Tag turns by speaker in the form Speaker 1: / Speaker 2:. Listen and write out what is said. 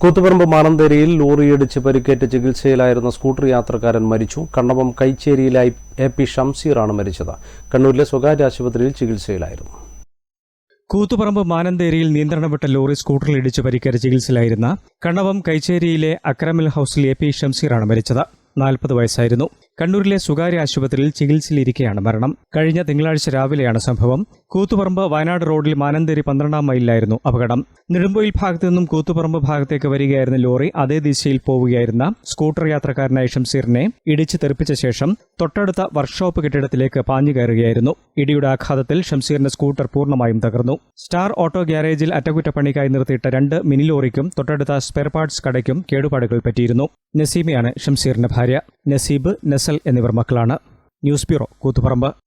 Speaker 1: കൂത്തുപറമ്പ് മാനന്തേരിയിൽ ലോറിയിടിച്ച് പരിക്കേറ്റ് ചികിത്സയിലായിരുന്ന സ്കൂട്ടർ യാത്രക്കാരൻ മരിച്ചു. കണ്ണപം കൈച്ചേരിയിലായി എ പി ഷംസീറാണ് മരിച്ചത്. കണ്ണൂരിലെ സ്വകാര്യ ആശുപത്രിയിൽ ചികിത്സയിലായിരുന്നു.
Speaker 2: കൂത്തുപറമ്പ് മാനന്തേരിയിൽ നിയന്ത്രണം വിട്ട ലോറി സ്കൂട്ടറിൽ ഇടിച്ച് പരിക്കേറ്റ ചികിത്സയിലായിരുന്ന കണ്ണവം കൈച്ചേരിയിലെ അക്രമിൽ ഹൌസിൽ എ പി ഷംസീറാണ് മരിച്ചത്. നാൽപ്പത് വയസ്സായിരുന്നു. കണ്ണൂരിലെ സ്വകാര്യ ആശുപത്രിയിൽ ചികിത്സയിലിരിക്കെയാണ് മരണം. കഴിഞ്ഞ തിങ്കളാഴ്ച രാവിലെയാണ് സംഭവം. കൂത്തുപറമ്പ് വയനാട് റോഡിൽ മാനന്തേരി പന്ത്രണ്ടാം മൈലിലായിരുന്നു അപകടം. നെടുമ്പൊയിൽ ഭാഗത്തു നിന്നും കൂത്തുപറമ്പ് ഭാഗത്തേക്ക് വരികയായിരുന്ന ലോറി അതേ ദിശയിൽ പോവുകയായിരുന്ന സ്കൂട്ടർ യാത്രക്കാരനായ ഷംസീറിനെ ഇടിച്ച് തെറിപ്പിച്ച ശേഷം തൊട്ടടുത്ത വർക്ക്ഷോപ്പ് കെട്ടിടത്തിലേക്ക് പാഞ്ഞു കയറുകയായിരുന്നു. ഇടിയുടെ ആഘാതത്തിൽ ഷംസീറിന്റെ സ്കൂട്ടർ പൂർണമായും തകർന്നു. സ്റ്റാർ ഓട്ടോ ഗ്യാരേജിൽ അറ്റകുറ്റപ്പണിക്കായി നിർത്തിയിട്ട രണ്ട് മിനി ലോറിക്കും തൊട്ടടുത്ത സ്പെയർ പാർട്സ് കടയ്ക്കും കേടുപാടുകൾ പറ്റിയിരുന്നു. നസീമയാണ് ഷംസീറിന്റെ ഭാര്യ. നസീബ് നസൽ എന്നിവർ മക്കളാണ്. News bureau Koothuparamba.